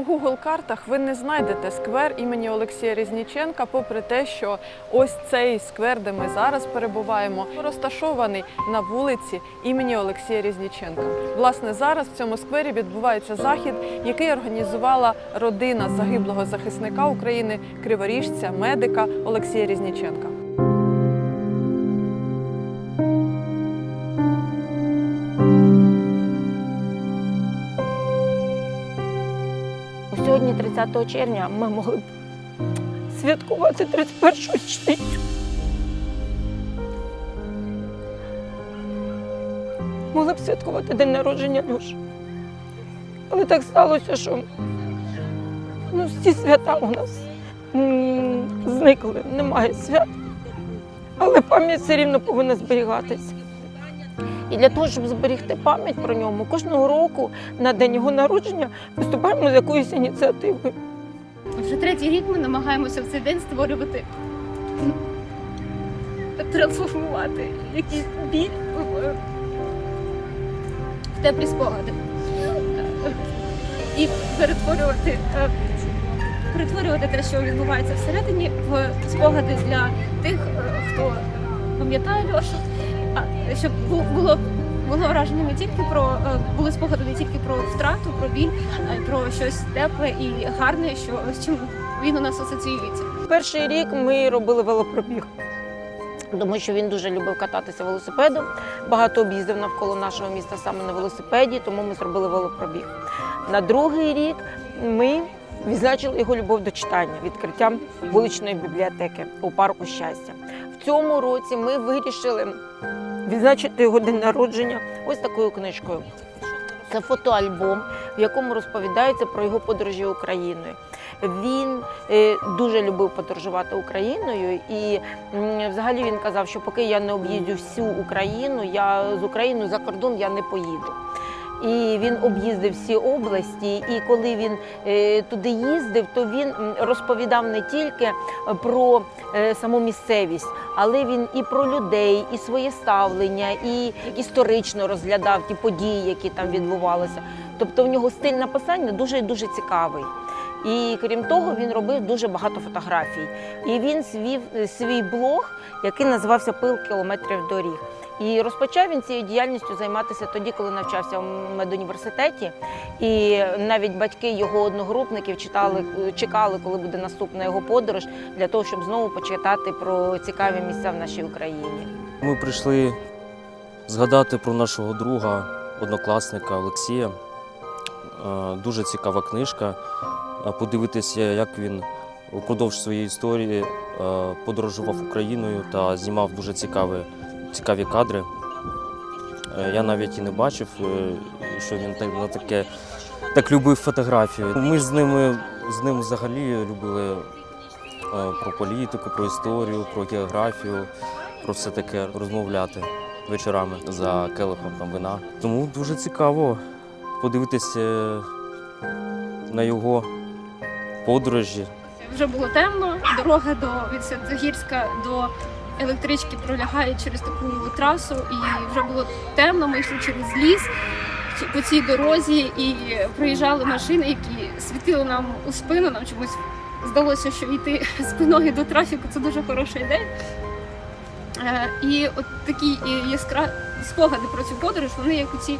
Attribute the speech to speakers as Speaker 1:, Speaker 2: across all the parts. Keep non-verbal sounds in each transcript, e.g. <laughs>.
Speaker 1: У Google картах ви не знайдете сквер імені Олексія Різніченка, попри те, що ось цей сквер, де ми зараз перебуваємо, розташований на вулиці імені Олексія Різніченка. Власне, зараз в цьому сквері відбувається захід, який організувала родина загиблого захисника України, криворіжця, медика Олексія Різніченка.
Speaker 2: 30 червня, ми могли б святкувати 31 річницю. Могли б святкувати день народження Льоші. Але так сталося, що ну, всі свята у нас зникли, немає свят. Але пам'ять все рівно повинна зберігатися. І для того, щоб зберегти пам'ять про ньому, кожного року на день його народження виступаємо з якоюсь ініціативою.
Speaker 3: Вже третій рік ми намагаємося в цей день створювати, трансформувати якийсь біль в, в теплі спогади. І перетворювати, е, перетворювати те, що відбувається всередині, в спогади для тих, е, хто пам'ятає Льошу, щоб бу- було. Було враження не тільки про е, були спогади не тільки про втрату, про біль, а й про щось тепле і гарне, що з чим він у нас асоціюється.
Speaker 2: Перший рік ми робили велопробіг. Тому що він дуже любив кататися велосипедом, багато об'їздив навколо нашого міста саме на велосипеді, тому ми зробили велопробіг. На другий рік ми відзначили його любов до читання відкриттям вуличної бібліотеки у парку щастя. Цьому році ми вирішили відзначити його день народження ось такою книжкою. Це фотоальбом, в якому розповідається про його подорожі Україною. Він е, дуже любив подорожувати Україною, і взагалі він казав, що поки я не об'їздю всю Україну, я з України за кордон я не поїду. І він об'їздив всі області. І коли він е, туди їздив, то він розповідав не тільки е, про е, саму місцевість, але він і про людей, і своє ставлення, і історично розглядав ті події, які там відбувалися. Тобто в нього стиль написання дуже дуже цікавий. І крім того, він робив дуже багато фотографій. І він свів свій блог, який називався Пил кілометрів доріг. І розпочав він цією діяльністю займатися тоді, коли навчався в медуніверситеті. І навіть батьки його одногрупників читали, чекали, коли буде наступна його подорож, для того, щоб знову почитати про цікаві місця в нашій Україні.
Speaker 4: Ми прийшли згадати про нашого друга, однокласника Олексія. Е, Дуже цікава книжка. Е, Подивитися, як він упродовж своєї історії е, подорожував Україною та знімав дуже цікаві, цікаві кадри. Е, Я навіть і не бачив, е, що він так, на таке, так любив фотографію. Ми з ними з ним взагалі любили е, про політику, про історію, про географію, про все таке розмовляти вечорами за келихом там вина. Тому дуже цікаво подивитися на його подорожі.
Speaker 3: Вже було темно, дорога до від до електрички пролягає через таку трасу, і вже було темно. Ми йшли через ліс по цій дорозі, і проїжджали машини, які світили нам у спину. Нам чомусь здалося, що йти <laughs> спиною до трафіку це дуже хороша ідея. Е, І от такі яскраві спогади про цю подорож, вони як у ці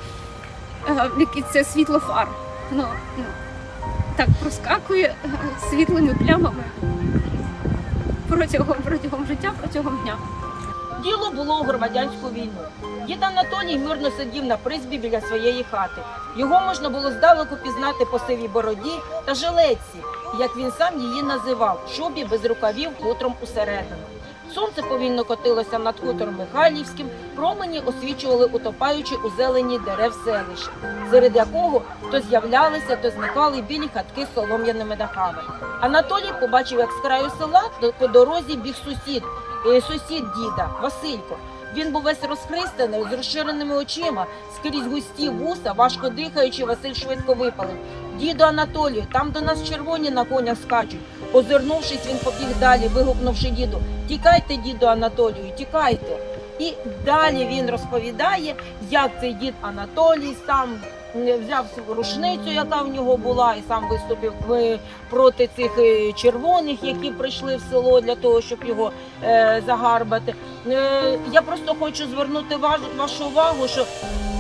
Speaker 3: е, які це світло фар. Ну, так проскакує е, світлими плямами протягом, протягом життя, протягом дня.
Speaker 5: Діло було у громадянську війну. Дід Анатолій мирно сидів на призбі біля своєї хати. Його можна було здалеку пізнати по сивій бороді та жилетці, як він сам її називав, шубі без рукавів котром усередину. Сонце повільно котилося над хутором Михайлівським, промені освічували утопаючи у зелені дерев селища, серед якого то з'являлися, то зникали білі хатки з солом'яними дахами. Анатолій побачив, як з краю села по дорозі біг сусід, е, сусід діда Василько. Він був весь розхристаний, з розширеними очима, скрізь густі вуса, важко дихаючи, Василь швидко випалив. Діду Анатолію, там до нас червоні на конях скачуть. Озирнувшись, він побіг далі, вигукнувши діду: Тікайте, діду Анатолію, тікайте. І далі він розповідає, як цей дід Анатолій сам
Speaker 2: взяв свою рушницю, яка в нього була, і сам виступив е, проти цих е, червоних, які прийшли в село для того, щоб його е, загарбати. Я просто хочу звернути ваш, вашу увагу, що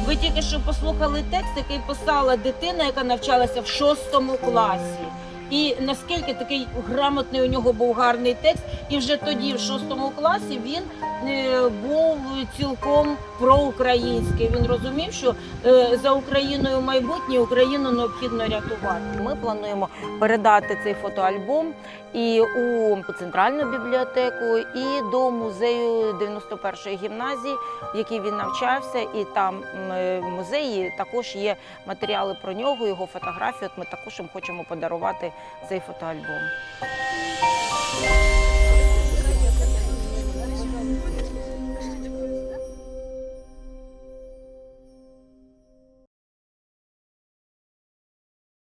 Speaker 2: ви тільки що послухали текст, який писала дитина, яка навчалася в шостому класі. І наскільки такий грамотний у нього був гарний текст, і вже тоді, в шостому класі, він е, був цілком проукраїнський. Він розумів, що е, за Україною майбутнє Україну необхідно рятувати.
Speaker 6: Ми плануємо передати цей фотоальбом і у центральну бібліотеку, і до музею 91-ї гімназії, в якій він навчався. І там е, в музеї також є матеріали про нього, його фотографії. От ми також їм хочемо подарувати цей фотоальбом.